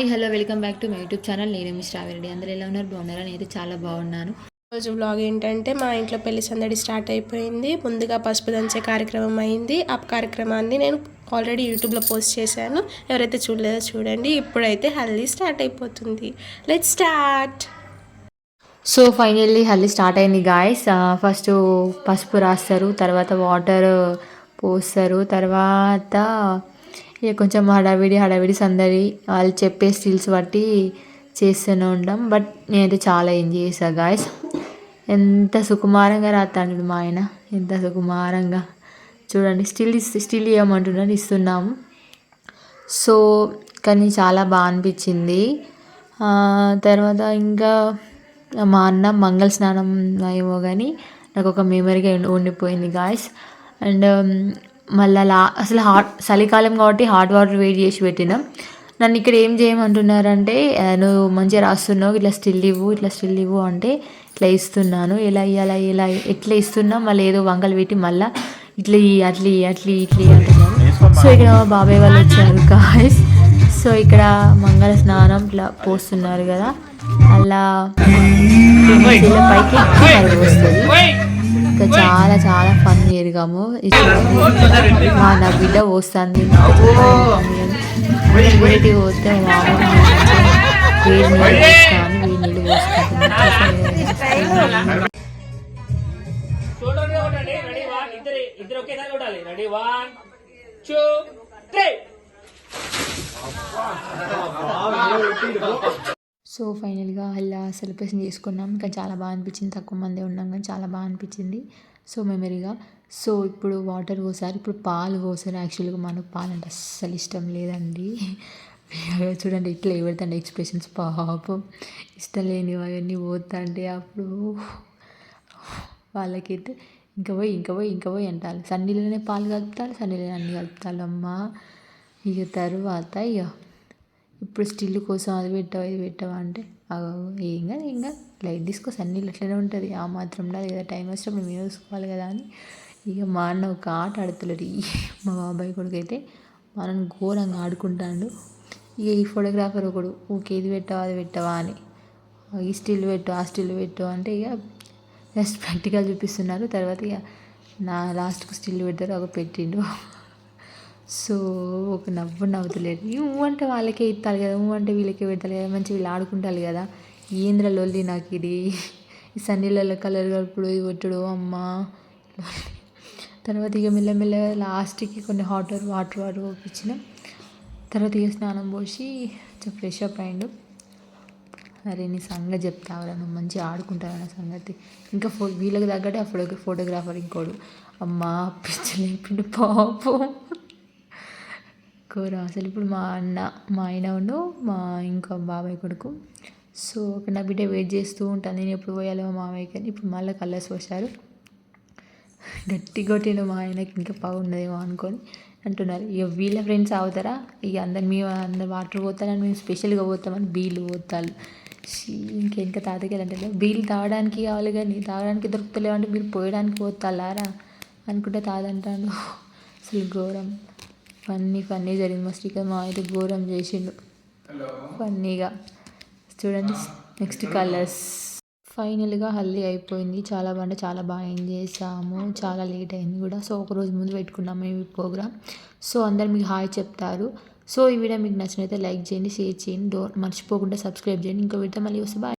Hi hello welcome back to my YouTube channel. నేను మీ శ్రావణి అందరూ ఎలా ఉన్నారు? బాగున్నారా? నేనైతే చాలా బాగున్నాను. రోజు వ్లాగ్ ఏంటంటే మా ఇంట్లో పెళ్ళి సందడి స్టార్ట్ అయిపోయింది. ముందుగా పసుపు దంచే కార్యక్రమం అయింది. ఆ కార్యక్రమాన్ని నేను ఆల్రెడీ యూట్యూబ్లో పోస్ట్ చేశాను. ఎవరైతే చూడలేదో చూడండి. ఇప్పుడైతే హల్దీ స్టార్ట్ అయిపోతుంది. Let start so finally haldi start అయింది గాయస్ ఫస్ట్ పసుపు రాస్తారు తర్వాత వాటర్ పోస్తారు తర్వాత ఇక కొంచెం హడావిడి హడావిడి సందడి వాళ్ళు చెప్పే స్టిల్స్ బట్టి చేస్తూనే ఉంటాం. బట్ నేనైతే చాలా ఎంజాయ్ చేశాను గాయస్ ఎంత సుకుమారంగా రాస్తాడు మా ఆయన. ఎంత సుకుమారంగా. చూడండి స్టిల్ స్టిల్ ఇవ్వమంటున్నాను ఇస్తున్నాము. సో కానీ చాలా బాగా అనిపించింది. తర్వాత ఇంకా మా అన్న మంగళ స్నానం ఏమో కానీ నాకు ఒక మెమరీగా ఉండిపోయింది గాయస్ అండ్ మళ్ళీ లా అసలు హాట్ చలికాలం కాబట్టి హాట్ వాటర్ వేడి చేసి పెట్టినాం. నన్ను ఇక్కడ ఏం చేయమంటున్నారంటే "ఆ, నువ్వు మంచిగా రాస్తున్నావు ఇట్లా స్టిల్ ఇవ్వు ఇట్లా స్టిల్ ఇవ్వు అంటే ఇట్లా ఇస్తున్నాను ఎలా ఇవ్వాలా ఎలా ఎట్లా ఇస్తున్నా మళ్ళీ ఏదో వంకలు పెట్టి మళ్ళీ ఇట్లా ఇయ్యి, అట్లా ఇయ్యి, అట్లా ఇట్లా ఇయ్యి అంటున్నారు. సో ఇక్కడ మా బాబాయ్ వాళ్ళు వచ్చారు గాయస్ సో ఇక్కడ మంగళ స్నానం ఇట్లా పోస్తున్నారు కదా. అలా ఇలా పైకి వస్తుంది. ఇంకా చాలా చాలా ఫన్ ఎరిగాము మా నా బిడ్డ పోస్తుంది వీటికి పోతే మా మామ వేడి నీళ్ళు పోస్తాను వేడి నీళ్ళు పోసుకుంటున్నాను చూడండి ఒకటండి. రెడీ వన్ ఇద్దరు. ఇద్దరు ఒకేసారి చూడాలి ready one two three so ఫైనల్గా అలా సెలబ్రేషన్ చేసుకున్నాం. ఇంకా చాలా బాగా అనిపించింది. తక్కువ మంది ఉన్నాం కానీ చాలా బాగా అనిపించింది. సో మెమరీగా. సో ఇప్పుడు వాటర్ పోసారు. ఇప్పుడు పాలు పోసారు. యాక్చువల్గా మనకు పాలు అంటే అస్సలు ఇష్టం లేదండి. చూడండి ఇట్లా ఎవరితండి ఎక్స్ప్రెషన్స్? పాపం ఇష్టం లేని అవన్నీ పోతుంటే అప్పుడు వాళ్ళకైతే ఇంకా పోయి ఇంకా పోయి ఇంకా పోయి అంటారు. సన్నీళ్ళనే పాలు కలుపుతారు. సన్నీళ్ళనే అన్ని కలుపుతారు అమ్మ. ఇక తర్వాత ఇక ఇప్పుడు స్టిల్ కోసం అది పెట్టావా ఇది పెట్టావా అంటే అగో ఏం కాదు ఏం కాదు. లైట్ తీసుకో సన్నీళ్ళు అట్లనే ఉంటుంది. ఆ మాత్రం ఉండాలి కదా టైం వచ్చినప్పుడు మేము చూసుకోవాలి కదా అని. ఇక మా అన్న ఒక ఆట ఆడుతున్నాడు మా బాబాయ్ కొడుకు అయితే మా అన్న ఘోరంగా ఆడుకుంటాడు. ఇక ఈ ఫోటోగ్రాఫర్ ఒకడు ఓకే ఇది పెట్టావా అది పెట్టావా అని. ఈ స్టిల్ పెట్టు ఆ స్టిల్ పెట్టు అంటే ఇక జస్ట్ ప్రాక్టికల్ చూపిస్తున్నారు. తర్వాత ఇక నా లాస్ట్కు స్టిల్ పెడతారు ఒక పెట్టిండు. సో ఒక నవ్వు నవ్వుతలేదు. నువ్వు అంటే వాళ్ళకే ఇస్తారు కదా నువ్వు అంటే వీళ్ళకే పెడతారు కదా మంచి వీళ్ళు ఆడుకుంటారు కదా. ఏంద్ర లొల్లి నాకు ఇది? ఈ సన్నీళ్ళలో కలర్ కలుపుడు ఇది కొట్టుడు అమ్మ. తర్వాత ఇక మెల్లమెల్లగా లాస్ట్కి కొన్ని హాట్ వాటర్ వాటర్ పంపించిన తర్వాత ఇక స్నానం పోసి కొంచెం ఫ్రెష్ అప్ అయిండు. అరే నీ సంగతి చెప్తావరా నువ్వు మంచిగా ఆడుకుంటావు నా సంగతి. ఇంకా ఫో వీళ్ళకి తగ్గట్టే ఆ ఫోటో ఫోటోగ్రాఫర్ ఇంకోడు. అమ్మా పిచ్చి లేపిండు పాపం. ఎక్కువ అసలు ఇప్పుడు మా అన్న మా ఆయన ఉండు మా ఇంకో బాబాయ్ కొడుకు. సో ఒక నా బిడ్డ వెయిట్ చేస్తూ ఉంటాను నేను ఎప్పుడు పోయాలో మా మామయ్యకి అని ఇప్పుడు మళ్ళీ కలర్స్ పోసారు గట్టి కొట్టిండు మా ఆయనకి. ఇంకా బాగుండదేమో అనుకొని అంటున్నారు. ఇక వీళ్ళ ఫ్రెండ్స్ అవుతారా ఇక అందరు మేము అందరు వాటర్ పోతారని మేము స్పెషల్గా పోతామని బీళ్ళు పోతారు ఇంకా ఇంకా తాతకి అంటే బీళ్ళు తాగడానికి కావాలి కానీ తాగడానికి దొరుకుతలేవు అంటే మీరు పోయడానికి పోతాలారా? అనుకుంటే తాదంటాడు అసలు ఘోరం. ఫన్నీ ఫన్నీ జరిగింది. మస్తు ఇక మా అయితే ఘోరం చేసిండు. ఫన్నీగా. చూడండి నెక్స్ట్ కలర్స్ ఫైనల్గా హల్దీ అయిపోయింది. చాలా బాగా చాలా బాగా ఎంజాయ్ చేసాము. చాలా లేట్ అయింది కూడా. సో ఒక రోజు ముందు పెట్టుకున్నాము ఈ ప్రోగ్రామ్ సో అందరు మీకు హాయ్ చెప్తారు. సో ఈ వీడియో మీకు నచ్చినైతే లైక్ చేయండి షేర్ చేయండి. డో మర్చిపోకుండా సబ్స్క్రైబ్ చేయండి. ఇంకో వీడియో మళ్ళీ వస్తే బాయ్